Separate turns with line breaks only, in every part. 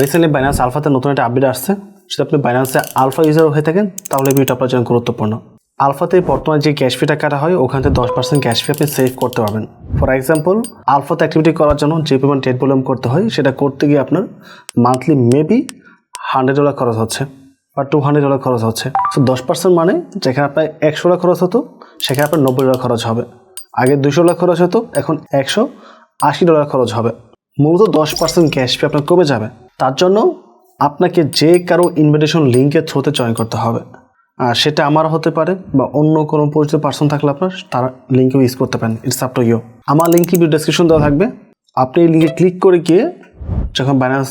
Recently Binance আলফাতে নতুন একটা update আসছে। সেটা আপনি বাইন্যান্সে আলফা ইউজার হয়ে থাকেন, তাহলে ভিডিওটা আপনার জন্য গুরুত্বপূর্ণ। আলফাতে বর্তমানে যে ক্যাশ ফিটা কাটা হয়, ওখান থেকে দশ পার্সেন্ট ক্যাশ ফি আপনি সেভ করতে পারবেন। ফর এক্সাম্পল আলফাতে অ্যাক্টিভিটি করার জন্য যে পরিমাণ ট্রেড ভলিউম করতে হয়, সেটা করতে গিয়ে আপনার মান্থলি মেবি হান্ড্রেড ডলার খরচ হচ্ছে বা টু হান্ড্রেড ডলার খরচ হচ্ছে। সো দশ পার্সেন্ট মানে যেখানে আপনার একশো ডলার খরচ হতো, সেখানে আপনার নব্বই ডলার খরচ হবে। আগে দুশো ডলার খরচ হতো, এখন একশো আশি ডলার খরচ হবে। মূলত দশ পার্সেন্ট ক্যাশ ফি আপনার কমে যাবে। তার জন্য আপনাকে যে কারও ইনভিটেশন লিঙ্কের থ্রুতে জয়েন করতে হবে। আর সেটা আমার হতে পারে বা অন্য কোনো পরিচিত পার্সন থাকলে আপনার তার লিঙ্কেও ইউজ করতে পারেন। ইটস আপ টু ইউ আমার লিঙ্কে ভিডিও ডেসক্রিপশন দেওয়া থাকবে। আপনি এই লিঙ্কে ক্লিক করে গিয়ে যখন ব্যালেন্স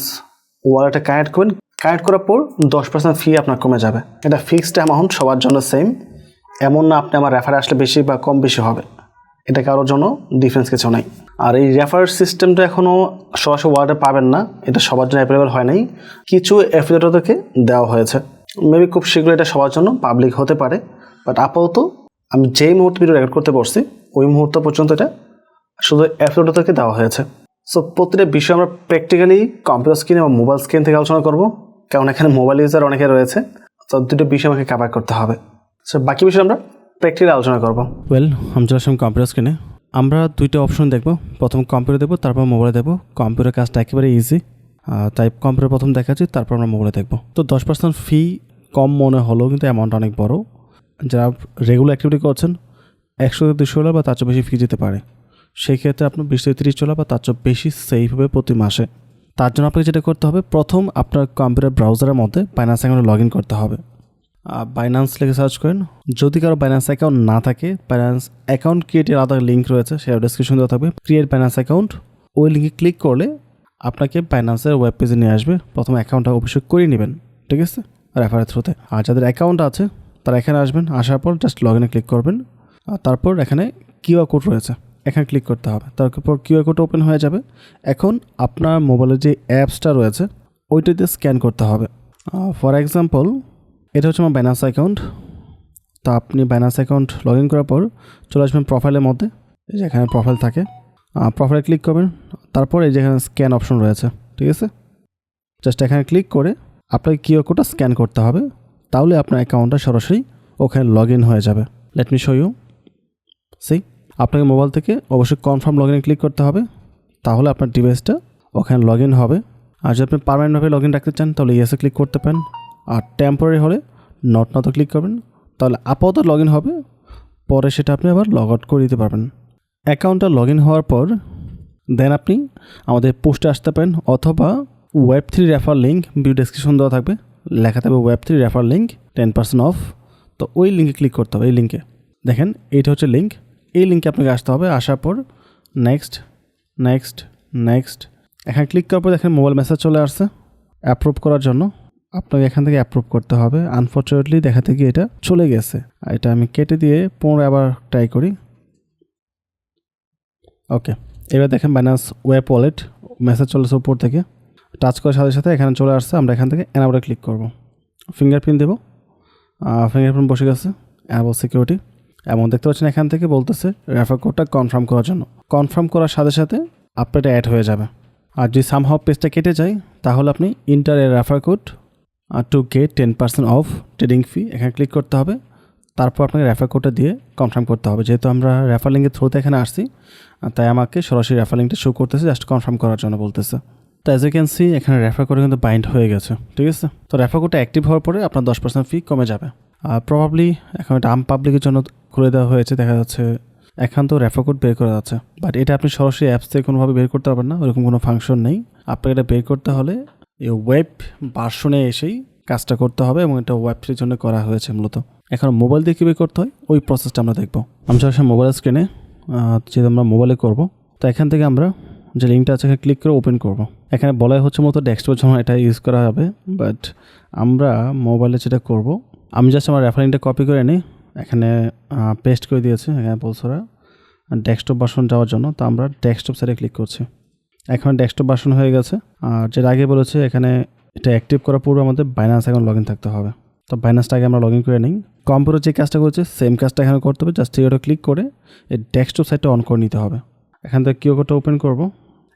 ওয়ালেটে কানেক্ট করবেন কানেক্ট করার পর দশ পার্সেন্ট ফি আপনার কমে যাবে। এটা ফিক্সড অ্যামাউন্ট সবার জন্য সেম এমন না আপনি আমার রেফারে আসলে বেশি বা কম বেশি হবে। এটা কারোর জন্য ডিফারেন্স কিছু নাই। আর এই রেফার সিস্টেমটা এখনও সরাসরি ওয়ার্ডে পাবেন না, এটা সবার জন্য অ্যাভেলেবেল হয় নাই। কিছু অ্যাফিলেটরদেরকে দেওয়া হয়েছে। মেবি খুব শীঘ্রই এটা সবার জন্য পাবলিক হতে পারে বাট আপাতত আমি যেই মুহূর্তে ভিডিও রেকর্ড করতে বসছি, ওই মুহূর্ত পর্যন্ত এটা শুধু অ্যাফিলেটরদেরকে দেওয়া হয়েছে। সো প্রতিটা বিষয় আমরা প্র্যাকটিক্যালি কম্পিউটার স্ক্রিন এবং মোবাইল স্ক্রিন থেকে আলোচনা করব, কারণ এখানে মোবাইল ইউজার অনেকে রয়েছে, তো দুটো বিষয় আমাকে কাভার করতে হবে। সো বাকি বিষয় আমরা প্র্যাকটিক্যালি আলোচনা করব।
ওয়েল আমি চলে আসলাম কম্পিউটার স্ক্রিনে আমরা দুইটা অপশন দেখব। প্রথম কম্পিউটার দেখব, তারপর মোবাইলে দেখব। কম্পিউটার কাজটা একেবারে ইজি তাই কম্পিউটার প্রথম দেখাচ্ছি, তারপর আমরা মোবাইলে দেখব। তো দশ পার্সেন্ট ফি কম মনে হলেও কিন্তু অ্যামাউন্ট অনেক বড়। যারা রেগুলার অ্যাক্টিভিটি করছেন, একশো থেকে দুশো ডলার বা তার চেয়ে বেশি ফি দিতে পারে। সেই ক্ষেত্রে আপনার বিশ থেকে তিরিশ ডলার বা তার চেয়ে বেশি সেভ হবে প্রতি মাসে। তার জন্য আপনাকে যেটা করতে হবে, প্রথম আপনার কম্পিউটার ব্রাউজারের মধ্যে বাইনান্স অ্যাকাউন্টে লগ ইন করতে হবে। বাইনান্স লিখে সার্চ করেন। যদি কারও বাইনান্স অ্যাকাউন্ট না থাকে বাইনান্স অ্যাকাউন্ট ক্রিয়েটের আলাদা লিঙ্ক রয়েছে সেটা ডিসক্রিপশন দেওয়া থাকবে। ক্রিয়েট বাইনান্স অ্যাকাউন্ট ওই লিঙ্কে ক্লিক করলে আপনাকে বাইনান্সের ওয়েব পেজে নিয়ে আসবে। প্রথমে অ্যাকাউন্টটা অবশ্যই করে নেবেন, ঠিক আছে? রেফারের থ্রুতে আর যাদের অ্যাকাউন্ট আছে, তারা এখানে আসবেন, আসার পর জাস্ট লগ ইনে ক্লিক করবেন। আর তারপর এখানে কিউআর কোড রয়েছে, এখানে ক্লিক করতে হবে। তারপর কিউআর কোড ওপেন হয়ে যাবে। এখন আপনার মোবাইলের যে অ্যাপসটা রয়েছে, ওইটাতে স্ক্যান করতে হবে। ফর এক্সাম্পল এটা হচ্ছে আমার বাইনান্স অ্যাকাউন্ট তো আপনি বাইনান্স অ্যাকাউন্ট লগ ইন করার পর চলে আসবেন প্রোফাইলের মধ্যে। এই যে এখানে প্রোফাইল থাকে। প্রোফাইলে ক্লিক করবেন। তারপর এই যে এখানে স্ক্যান অপশন রয়েছে। ঠিক আছে? জাস্ট এখানে ক্লিক করে আপনাকে কিউআর কোডটা স্ক্যান করতে হবে। তাহলে আপনার অ্যাকাউন্টটা সরাসরি ওখানে লগ ইন হয়ে যাবে। লেট মি শো ইউ সেই আপনাকে মোবাইল থেকে অবশ্যই কনফার্ম লগ ক্লিক করতে হবে। তাহলে আপনার ডিভাইসটা ওখানে লগ ইন হবে। আর যদি আপনি পারমানেন্টভাবে লগ ইন রাখতে চান, তাহলে ইয়েসে ক্লিক করতে পারেন। আর টেম্পোরারি হলে নট নট ক্লিক করবেন। তাহলে আপাতত লগ ইন হবে। পরে সেটা আপনি আবার লগ আউট করে দিতে পারবেন। অ্যাকাউন্টটা লগ ইন হওয়ার পর দেন আপনি আমাদের পোস্টে আসতে পারেন অথবা web three refer link video description দেওয়া থাকবে। লেখা থাকবে web three refer link ten percent off তো ওই লিঙ্কে ক্লিক করতে হবে এই লিঙ্কে দেখেন, এইটা হচ্ছে লিঙ্ক এই লিঙ্কে আপনাকে আসতে হবে। আসার পর নেক্সট নেক্সট নেক্সট এখানে ক্লিক করার পর দেখেন মোবাইল মেসেজ চলে আসছে। অ্যাপ্রুভ করার জন্য। আপনাকে এখান থেকে অ্যাপ্রুভ করতে হবে। আনফর্চুনেটলি দেখাতে গিয়ে এটা চলে গেছে। এটা আমি কেটে দিয়ে পুনরায় আবার ট্রাই করি। ওকে এবার দেখেন বাইনান্স ওয়েব ওয়ালেট মেসেজ চলেছে উপর থেকে। টাচ করার সাথে সাথে এখানে চলে আসছে। আমরা এখান থেকে অ্যানাবলে ক্লিক করব। ফিঙ্গারপ্রিন্ট দেবো। ফিঙ্গারপ্রিন্ট বসে গেছে। অ্যানাবল সিকিউরিটি এবং দেখতে পাচ্ছেন এখান থেকে বলতেছে রেফার কোডটা কনফার্ম করার জন্য। কনফার্ম করার সাথে সাথে আপনার এটা অ্যাড হয়ে যাবে। আর যদি সামহাও পেজটা কেটে যায়, তাহলে আপনি enter a refer code to get ten percent off trading fee এখানে ক্লিক করতে হবে। তারপর আপনাকে রেফার কোডটা দিয়ে কনফার্ম করতে হবে। যেহেতু আমরা রেফার লিঙ্কের থ্রুতে এখানে আসছি তাই আমাকে সরাসরি রেফার লিঙ্কটা শো করতেছে জাস্ট কনফার্ম করার জন্য বলতেছে। তো অ্যাজ ইউ ক্যান সি এখানে রেফার কোডে কিন্তু বাইন্ড হয়ে গেছে, ঠিক আছে? তো রেফার কোডটা অ্যাক্টিভ হওয়ার পরে আপনার দশ পার্সেন্ট ফি কমে যাবে। আর প্রবাবলি এখন এটা আম পাবলিকের জন্য খুলে দেওয়া হয়েছে, দেখা যাচ্ছে এখন তো রেফার কোড বের করা যাচ্ছে বাট এটা আপনি সরাসরি অ্যাপস থেকে কোনোভাবে বের করতে পারবেন না, ওরকম কোনো ফাংশন নেই। আপনাকে এটা বের করতে হলে এই ওয়েব ভার্সনে এসেই কাজটা করতে হবে এবং এটা ওয়েব জন্য করা হয়েছে মূলত। এখন মোবাইল দিয়ে কীভাবে করতে হয়, ওই প্রসেসটা আমরা দেখব। আমি চলে মোবাইল স্ক্রিনে যেহেতু আমরা মোবাইলে করব, তো এখান থেকে আমরা যে লিঙ্কটা আছে ক্লিক করে ওপেন করব। এখানে বলাই হচ্ছে মতো ডেস্কটপের জন্য এটা ইউজ করা হবে বাট আমরা মোবাইলে যেটা করব, আমি জাস্ট আমার রেফারিংটা কপি করে নিই। এখানে পেস্ট করে দিয়েছে, এখানে বলছে ওরা ডেস্কটপ ভার্সন যাওয়ার জন্য, তো আমরা ডেস্কটপ সাইডে ক্লিক করছি। এখন ডেস্কটপ বাসন হয়ে গেছে। আর যেটা আগে বলেছে, এখানে এটা অ্যাক্টিভ করার পূর্বে আমাদের বাইনান্স এখন লগ থাকতে হবে। তো বাইনান্সটা আগে আমরা লগ করে নিই। কম্পিউটার যে কাজটা করছে সেম কাজটা এখানে করতে হবে। জাস্ট ওটা ক্লিক করে এই ডেস্কটপ সাইটটা অন করে নিতে হবে। এখান থেকে কিউ কোডটা ওপেন করব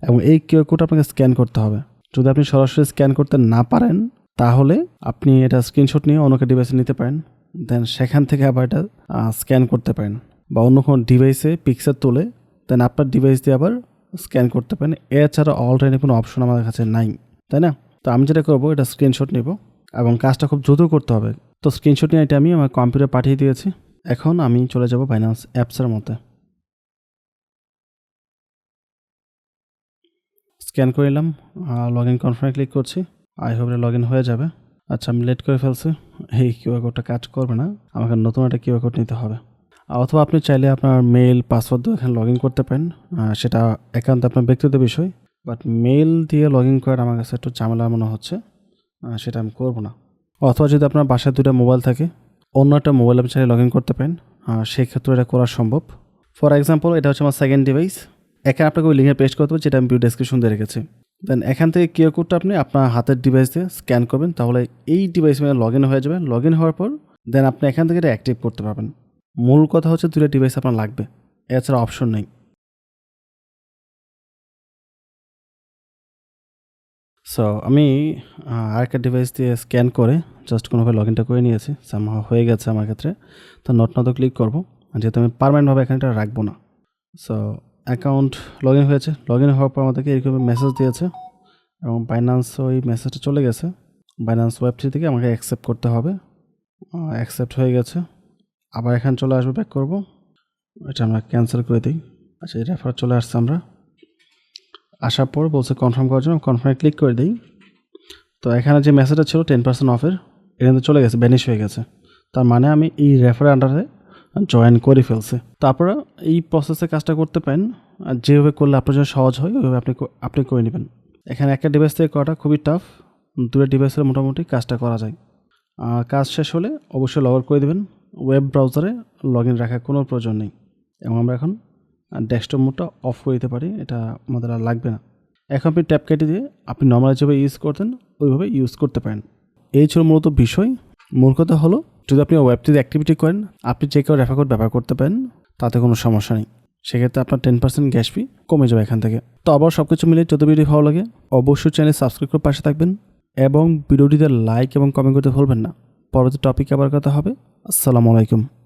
এবং এই কিউ কোড আপনাকে স্ক্যান করতে হবে। যদি আপনি সরাসরি স্ক্যান করতে না পারেন, তাহলে আপনি এটা স্ক্রিনশট নিয়ে অন্যকে ডিভাইসে নিতে পারেন। দেন সেখান থেকে আবার এটা স্ক্যান করতে পারেন। বা অন্য কোনো ডিভাইসে পিকচার তুলে। দেন আপনার ডিভাইস দিয়ে আবার স্ক্যান করতে পারেন। এছাড়া অলরেডি কোনো অপশন আমাদের কাছে নাই, তাই না? তো আমি যেটা করব, এটা স্ক্রিনশট নেব এবং কাজটা খুব দ্রুত করতে হবে। তো স্ক্রিনশট নিয়ে এটা আমি আমার কম্পিউটারে পাঠিয়ে দিয়েছি। এখন আমি চলে যাব বাইন্যান্স অ্যাপসের মধ্যে। স্ক্যান করে নিলাম লগ ইন কনফার্মে ক্লিক করছি। আই হোপ লগ ইন হয়ে যাবে। আচ্ছা আমি লেট করে ফেলছি। এই কিউআর কোডটা কাজ করবে না। আমাকে নতুন একটা কিউআর কোড নিতে হবে। অথবা আপনি চাইলে আপনার মেল পাসওয়ার্ড দিয়ে এখানে লগ ইন করতে পারেন। সেটা একান্ত আপনার ব্যক্তিগত বিষয় বাট মেল দিয়ে লগ ইন করার আমার কাছে একটু ঝামেলা মনে হচ্ছে। সেটা আমি করব না। অথবা যদি আপনার বাসায় দুটো মোবাইল থাকে, অন্য একটা মোবাইল আপনি চাইলে লগ ইন করতে পারেন। সেক্ষেত্রে এটা করা সম্ভব। ফর এক্সাম্পল এটা হচ্ছে আমার সেকেন্ড ডিভাইস এখানে আপনাকে ওই লিঙ্কে পেস্ট করতে হবে, যেটা আমি ডেসক্রিপশন দিয়ে রেখেছি। দেন এখান থেকে কিউআর কোডটা আপনি আপনার হাতের ডিভাইস দিয়ে স্ক্যান করবেন, তাহলে এই ডিভাইস মানে লগ ইন হয়ে যাবে। লগ ইন হওয়ার পর দেন আপনি এখান থেকে এটা অ্যাক্টিভ করতে পারবেন। মূল কথা হচ্ছে দুটো ডিভাইস আপনার লাগবে। এছাড়া অপশন নেই। সো আমি আরেকটা ডিভাইস দিয়ে স্ক্যান করে জাস্ট কোনোভাবে লগ ইনটা করে নিয়েছি। সামহাও হয়ে গেছে আমার ক্ষেত্রে। তো নট নট ক্লিক করব। যেহেতু আমি পারমানেন্টভাবে এখানে এটা রাখব না। সো অ্যাকাউন্ট লগ ইন হয়েছে। লগ ইন হওয়ার পর আমাদেরকে এরকম মেসেজ দিয়েছে। এবং বাইন্যান্স ওই মেসেজটা চলে গেছে। বাইন্যান্স ওয়েবসাইট থেকে আমাকে অ্যাকসেপ্ট করতে হবে। অ্যাকসেপ্ট হয়ে গেছে। আবার এখানে চলে আসব ব্যাক করব। এটা আমরা ক্যান্সেল করে দিই। আচ্ছা এই রেফার চলে আসছে আমরা। আসার পর বলছে কনফার্ম করার জন্য কনফার্মে ক্লিক করে দিই। তো এখানে যে মেসেজটা ছিল টেন পার্সেন্ট অফের এখানে চলে গেছে ব্যানিশ হয়ে গেছে। তার মানে আমি এই রেফারের আন্ডারে জয়েন করে ফেলছি। তারপরে এই প্রসেসে কাজটা করতে পারেন। আর যেভাবে করলে আপনার জন্য সহজ হয়, ওইভাবে আপনি আপনি করে নেবেন। এখানে একটা ডিভাইস থেকে করাটা খুবই টাফ দুটো ডিভাইসের মোটামুটি কাজটা করা যায়। কাজ শেষ হলে অবশ্যই লগ করে দেবেন। ওয়েব ব্রাউজারে লগ ইন রাখার কোনো প্রয়োজন নেই। এবং আমরা এখন ডেস্কটপ মোডটা অফ করে দিতে পারি, এটা আমাদের আর লাগবে না। এখন আপনি ট্যাপ কেটে দিয়ে আপনি নর্মাল যেভাবে ইউজ করতেন, ওইভাবে ইউজ করতে পারেন। এই ছিল মূলত বিষয়। মূল কথা হলো, যদি আপনি ওয়েবটিতে অ্যাক্টিভিটি করেন, আপনি যে কেউ রেফার কোড ব্যবহার করতে পারেন, তাতে কোনো সমস্যা নেই। সেক্ষেত্রে আপনার টেন পার্সেন্ট গ্যাস ফি কমে যাবে এখান থেকে। তো আবার সব কিছু মিলে যদি ভিডিও ভালো লাগে, অবশ্যই চ্যানেল সাবস্ক্রাইব করে পাশে থাকবেন। এবং ভিডিওটিতে লাইক এবং কমেন্ট করতে ভুলবেন না। পরবর্তী টপিক আবার কথা হবে। আসসালামু আলাইকুম।